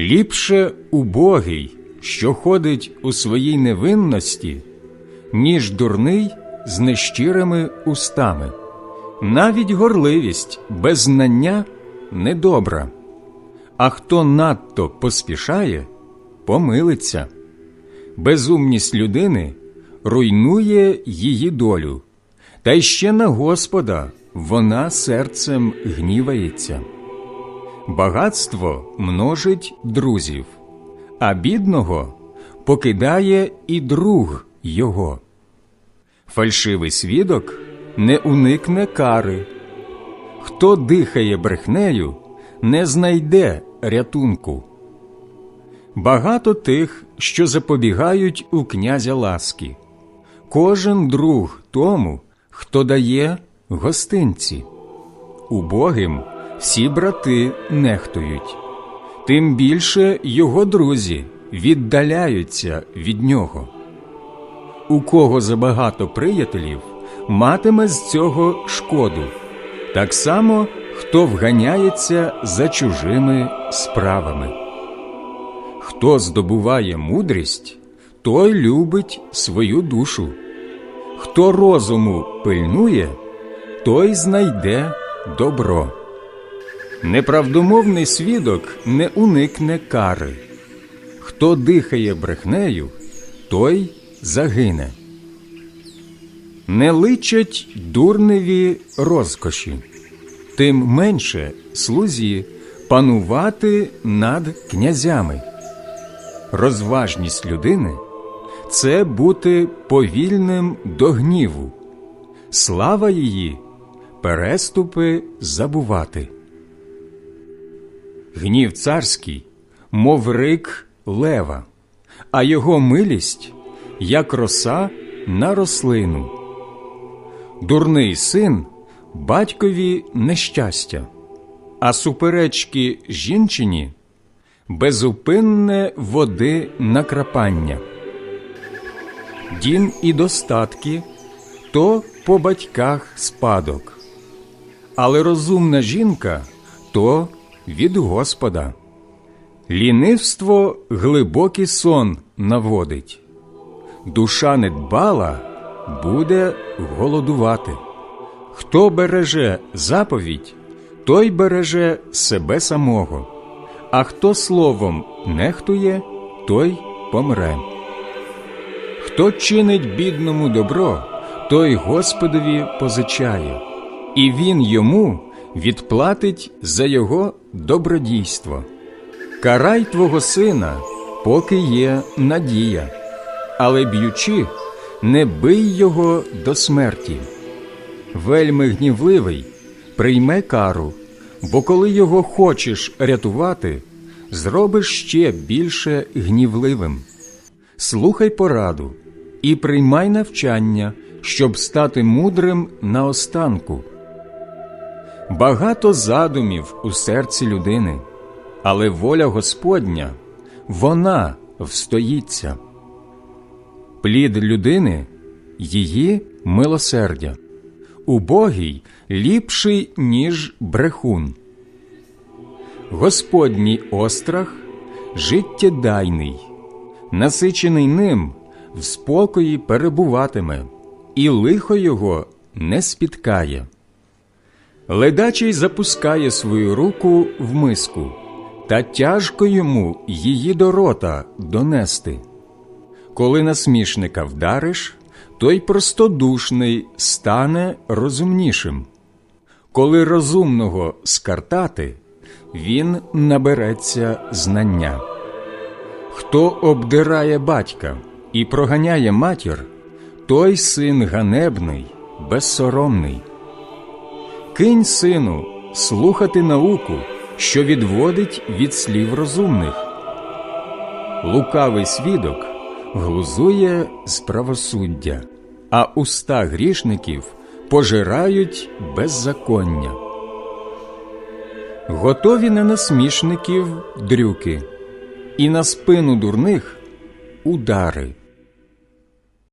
Ліпше убогий, що ходить у своїй невинності, ніж дурний з нещирими устами. Навіть горливість без знання недобра, а хто надто поспішає, помилиться. Безумність людини руйнує її долю, та й ще на Господа вона серцем гнівається. Багатство множить друзів, а бідного покидає і друг його. Фальшивий свідок не уникне кари. Хто дихає брехнею, не знайде рятунку. Багато тих, що запобігають у князя ласки. Кожен друг тому, хто дає гостинці. Убогим всі брати нехтують, тим більше його друзі віддаляються від нього. У кого забагато приятелів, матиме з цього шкоду, так само хто вганяється за чужими справами. Хто здобуває мудрість, той любить свою душу. Хто розуму пильнує, той знайде добро. Неправдомовний свідок не уникне кари. Хто дихає брехнею, той загине. Не личать дурневі розкоші, тим менше слузі панувати над князями. Розважність людини це бути повільним до гніву, слава її переступи забувати. Гнів царський, мов рик лева, а його милість, як роса на рослину. Дурний син батькові нещастя, а суперечки жінчині безупинне води накрапання. Дім і достатки то по батьках спадок, але розумна жінка то від Господа. Лінивство глибокий сон наводить, душа недбала буде голодувати. Хто береже заповідь, той береже себе самого, а хто словом нехтує, той помре. Хто чинить бідному добро, той Господові позичає, і він йому відплатить за його добродійство. Карай твого сина, поки є надія, але б'ючи, не бий його до смерті. Вельми гнівливий, прийме кару, бо коли його хочеш рятувати, зробиш ще більше гнівливим. Слухай пораду і приймай навчання, щоб стати мудрим наостанку. Багато задумів у серці людини, але воля Господня вона встоїться. Плід людини її милосердя, убогий ліпший, ніж брехун. Господній острах життєдайний, насичений ним в спокої перебуватиме, і лихо його не спіткає. Ледачий запускає свою руку в миску, та тяжко йому її до рота донести. Коли насмішника вдариш, той простодушний стане розумнішим. Коли розумного скартати, він набереться знання. Хто обдирає батька і проганяє матір, той син ганебний, безсоромний. Кинь, сину, слухати науку, що відводить від слів розумних. Лукавий свідок глузує з правосуддя, а уста грішників пожирають беззаконня. Готові на насмішників дрюки, і на спину дурних удари.